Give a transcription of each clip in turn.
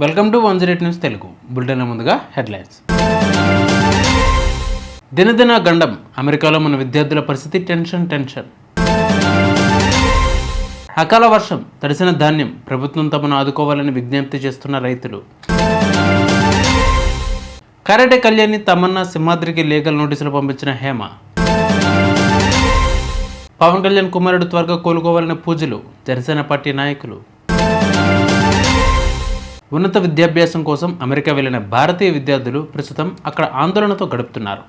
Welcome to one zero news Telugu. Bulletin ముందుగా headlines. దినదిన గండం అమెరికాలో మన విద్యార్థుల పరిస్థితి టెన్షన్ టెన్షన్. అకాల వర్షం తడిసిన ధాన్యం ప్రభుత్వం తమను ఆదుకోవాలని విజ్ఞప్తి చేస్తున్న రైతులు. కరాటే కళ్యాణి తమన్నా సింహాద్రికి లీగల్ నోటీసులు పంపించిన హేమ. పవన్ కళ్యాణ్ కుమారుడు త్వరగా కోలుకోవాలని పూజలు జనసేన పార్టీ నాయకులు. ఉన్నత విద్యాభ్యాసం కోసం అమెరికా వెళ్ళిన భారతీయ విద్యార్థులు ప్రస్తుతం అక్కడ ఆందోళనతో గడుపుతున్నారు.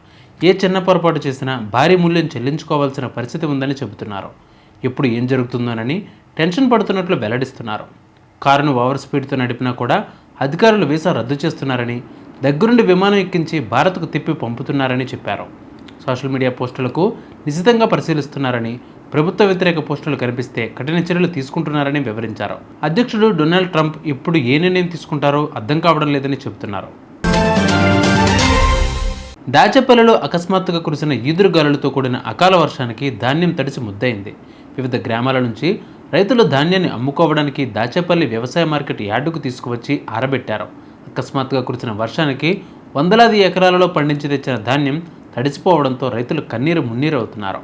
ఏ చిన్న పొరపాటు చేసినా భారీ మూల్యం చెల్లించుకోవాల్సిన పరిస్థితి ఉందని చెబుతున్నారు. ఎప్పుడు ఏం జరుగుతుందోనని టెన్షన్ పడుతున్నట్లు వెల్లడిస్తున్నారు. కారును ఓవర్ స్పీడ్తో నడిపినా కూడా అధికారులు వీసా రద్దు చేస్తున్నారని దగ్గరుండి విమానం ఎక్కించి భారత్కు తిప్పి పంపుతున్నారని చెప్పారు. సోషల్ మీడియా పోస్టులకు నిశితంగా పరిశీలిస్తున్నారని ప్రభుత్వ వ్యతిరేక పోస్టులు కనిపిస్తే కఠిన చర్యలు తీసుకుంటున్నారని వివరించారు. అధ్యక్షుడు డొనాల్డ్ ట్రంప్ ఇప్పుడు ఏ నిర్ణయం తీసుకుంటారో అర్థం కావడం లేదని చెబుతున్నారు. దాచేపల్లిలో అకస్మాత్తుగా కురిసిన ఈదురుగాలులతో కూడిన అకాల వర్షానికి ధాన్యం తడిసి ముద్దయింది. వివిధ గ్రామాల నుంచి రైతులు ధాన్యాన్ని అమ్ముకోవడానికి దాచేపల్లి వ్యవసాయ మార్కెట్ యార్డుకు తీసుకువచ్చి ఆరబెట్టారు. అకస్మాత్తుగా కురిసిన వర్షానికి వందలాది ఎకరాలలో పండించి తెచ్చిన ధాన్యం తడిసిపోవడంతో రైతులు కన్నీరు మున్నీరు అవుతున్నారు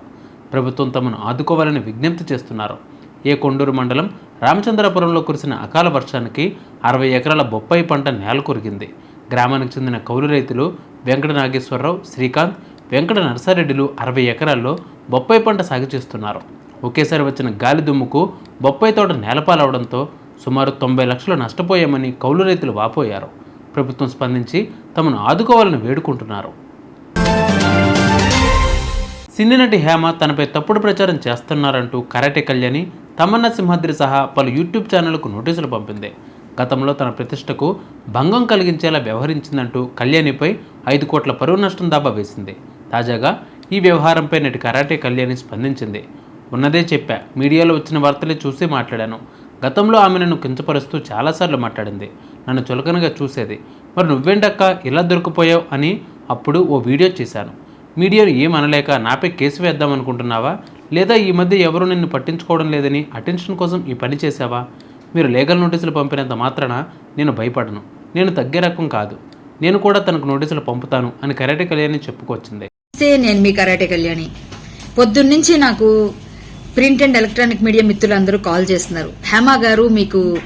ప్రభుత్వం తమను ఆదుకోవాలని విజ్ఞప్తి చేస్తున్నారు. ఏ కొండూరు మండలం రామచంద్రపురంలో కురిసిన అకాల వర్షానికి అరవై ఎకరాల బొప్పాయి పంట నేల కొరిగింది గ్రామానికి చెందిన కౌలు రైతులు వెంకట నాగేశ్వరరావు శ్రీకాంత్ వెంకట నరసారెడ్డిలు అరవై ఎకరాల్లో బొప్పాయి పంట సాగు చేస్తున్నారు. ఒకేసారి వచ్చిన గాలి దుమ్ముకు బొప్పాయి తోట నేలపాలవడంతో సుమారు తొంభై లక్షలు నష్టపోయామని కౌలు రైతులు వాపోయారు. ప్రభుత్వం స్పందించి తమను ఆదుకోవాలని వేడుకుంటున్నారు. సినీ నటి హేమ తనపై తప్పుడు ప్రచారం చేస్తున్నారంటూ కరాటే కళ్యాణి తమన్నా సింహాద్రి సహా పలు యూట్యూబ్ ఛానళ్ళకు నోటీసులు పంపింది. గతంలో తన ప్రతిష్టకు భంగం కలిగించేలా వ్యవహరించిందంటూ కళ్యాణిపై ఐదు కోట్ల పరువు నష్టం దాబా వేసింది. తాజాగా ఈ వ్యవహారంపై నటి కరాటే కళ్యాణి స్పందించింది. ఉన్నదే చెప్పా మీడియాలో వచ్చిన వార్తలే చూసి మాట్లాడాను. గతంలో ఆమె నన్ను కించపరుస్తూ చాలాసార్లు మాట్లాడింది. నన్ను చులకనగా చూసేది మరి నువ్వేంటక్క ఇలా దొరికిపోయావు అని అప్పుడు ఓ వీడియో చేశాను. మీడియాను ఏం అనలేక నాపై కేసు వేద్దాం అనుకుంటున్నావా లేదా ఈ మధ్య ఎవరూ నిన్ను పట్టించుకోవడం లేదని అటెన్షన్ కోసం ఈ పని చేశావా? మీరు లీగల్ నోటీసులు పంపినంత మాత్రాన నేను భయపడను. నేను తగ్గే రకం కాదు. నేను కూడా తనకు నోటీసులు పంపుతాను అని కరాటే కళ్యాణి చెప్పుకొచ్చింది. నేను మీ కరాటే కళ్యాణి. పొద్దున్నుంచి నాకు ప్రింట్ అండ్ ఎలక్ట్రానిక్ మీడియా మిత్రులందరూ కాల్ చేస్తున్నారు. హేమ గారు మీకు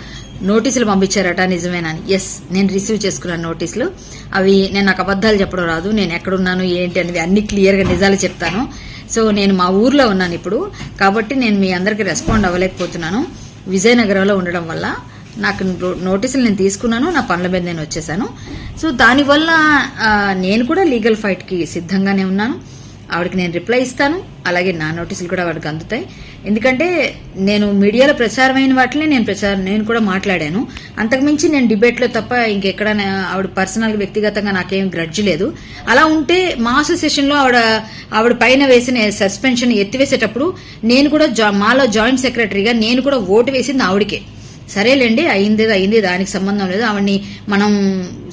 నోటీసులు పంపించారట నిజమేనా అని ఎస్ నేను రిసీవ్ చేసుకున్నాను నోటీసులు. అవి నేను నాకు అబద్ధాలు చెప్పడం రాదు నేను ఎక్కడున్నాను ఏంటి అనేది అన్ని క్లియర్గా నిజాలు చెప్తాను. సో నేను మా ఊర్లో ఉన్నాను ఇప్పుడు. కాబట్టి నేను మీ అందరికి రెస్పాండ్ అవ్వలేకపోతున్నాను. విజయనగరంలో ఉండడం వల్ల నాకు నోటీసులు నేను తీసుకున్నాను నా పనుల మీద నేను వచ్చేసాను. సో దానివల్ల నేను కూడా లీగల్ ఫైట్కి సిద్ధంగానే ఉన్నాను. ఆవిడకి నేను రిప్లై ఇస్తాను. అలాగే నా నోటీసులు కూడా ఆవిడకి అందుతాయి. ఎందుకంటే నేను మీడియాలో ప్రచారమైన వాటిని నేను ప్రచారం నేను కూడా మాట్లాడాను. అంతకుమించి నేను డిబేట్లో తప్ప ఇంకెక్కడ ఆవిడ పర్సనల్ వ్యక్తిగతంగా నాకేం గ్రడ్జ్ లేదు. అలా ఉంటే మా అసోసియేషన్లో ఆవిడ ఆవిడ పైన వేసిన సస్పెన్షన్ ఎత్తివేసేటప్పుడు నేను కూడా జా- మాలో జాయింట్ సెక్రటరీగా నేను కూడా ఓటు వేసింది ఆవిడకే. సరేలేండి అయింది అయింది దానికి సంబంధం లేదు ఆవిడని మనం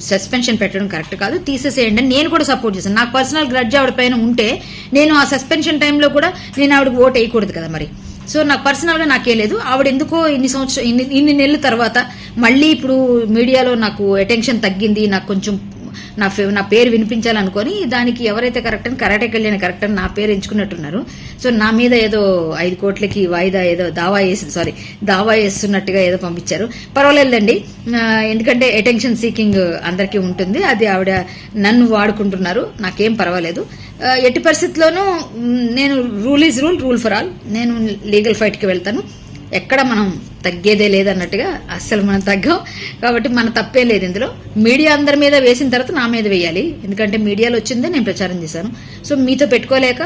సస్పెన్షన్ పెట్టడం కరెక్ట్ కాదు తీసేసేయండి అని నేను కూడా సపోర్ట్ చేశాను. నాకు పర్సనల్ గ్రడ్జ్ ఆవిడ పైన ఉంటే నేను ఆ సస్పెన్షన్ టైంలో కూడా నేను ఆవిడకి ఓట్ వేయకూడదు కదా మరి. సో నాకు పర్సనల్గా నాకే లేదు. ఆవిడ ఎందుకో ఇన్ని సంవత్సరం ఇన్ని ఇన్ని నెలల తర్వాత మళ్ళీ ఇప్పుడు మీడియాలో నాకు అటెన్షన్ తగ్గింది నాకు కొంచెం నా ఫే- నా పేరు వినిపించాలనుకొని దానికి ఎవరైతే కరెక్ట్ అని కరాటే కళ్యాణ్ కరెక్ట్ అని నా పేరు ఎంచుకున్నట్టున్నారు. సో నా మీద ఏదో ఐదు కోట్లకి వాయిదా ఏదో దావా వేసి సారీ దావా వేస్తున్నట్టుగా ఏదో పంపించారు. పర్వాలేదండి ఎందుకంటే అటెన్షన్ సీకింగ్ అందరికీ ఉంటుంది. అది ఆవిడ నన్ను వాడుకుంటున్నారు. నాకేం పర్వాలేదు. ఎట్టి పరిస్థితుల్లోనూ నేను rule is rule rule for all. నేను లీగల్ ఫైట్కి వెళ్తాను. ఎక్కడ మనం తగ్గేదే లేదన్నట్టుగా అస్సలు మనం తగ్గం. కాబట్టి మన తప్పే లేదు ఇందులో. మీడియా అందరి మీద వేసిన తర్వాత నా మీద వేయాలి. ఎందుకంటే మీడియాలో వచ్చిందే నేను ప్రచారం చేశాను. సో మీతో పెట్టుకోలేక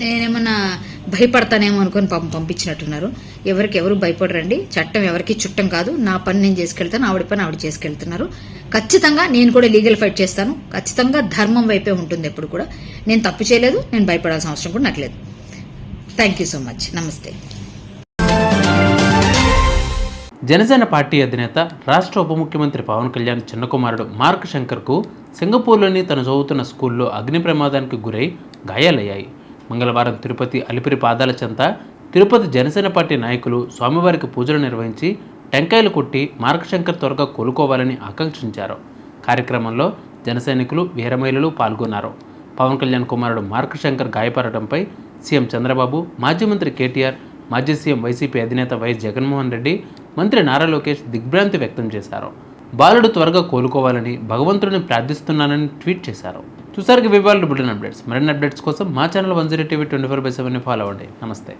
నేనేమన్నా భయపడతానేమో అనుకొని పాపం పంపించినట్టున్నారు. ఎవరికి ఎవరు భయపడరండి. చట్టం ఎవరికి చుట్టం కాదు. నా పని నేను చేసుకెళ్తాను ఆవిడ పని ఆవిడ చేసుకెళ్తున్నారు. ఖచ్చితంగా నేను కూడా లీగల్ ఫైట్ చేస్తాను. ఖచ్చితంగా ధర్మం వైపే ఉంటుంది ఎప్పుడు కూడా. నేను తప్పు చేయలేదు నేను భయపడాల్సిన అవసరం కూడా నాకు లేదు. థ్యాంక్ యూ సో మచ్ నమస్తే జనసేన పార్టీ అధినేత రాష్ట్ర ఉప ముఖ్యమంత్రి పవన్ కళ్యాణ్ చిన్న కుమారుడు మార్క్ శంకర్కు సింగపూర్లోని తను చదువుతున్న స్కూల్లో అగ్ని ప్రమాదానికి గురై గాయాలయ్యాయి. మంగళవారం తిరుపతి అలిపిరి పాదాల చెంత తిరుపతి జనసేన పార్టీ నాయకులు స్వామివారికి పూజలు నిర్వహించి టెంకాయలు కొట్టి మార్గశంకర్ త్వరగా కోలుకోవాలని ఆకాంక్షించారు. కార్యక్రమంలో జనసైనికులు వీరమహిళలు పాల్గొన్నారు. పవన్ కళ్యాణ్ కుమారుడు మార్గశంకర్ గాయపడటంపై సీఎం చంద్రబాబు మాజీ మంత్రి కేటీఆర్ మాజీ సీఎం వైసీపీ అధినేత వైఎస్ జగన్మోహన్ రెడ్డి మంత్రి నారా లోకేష్ దిగ్భ్రాంతి వ్యక్తం చేశారు. బాలుడు త్వరగా కోలుకోవాలని భగవంతుడిని ప్రార్థిస్తున్నానని ట్వీట్ చేశారు. చూసారు వివాళ బులెటిన్ అప్డేట్స్. మరిన్ని అప్డేట్స్ కోసం మా channel one zero TV twenty four by seven follow అవ్వండి. నమస్తే.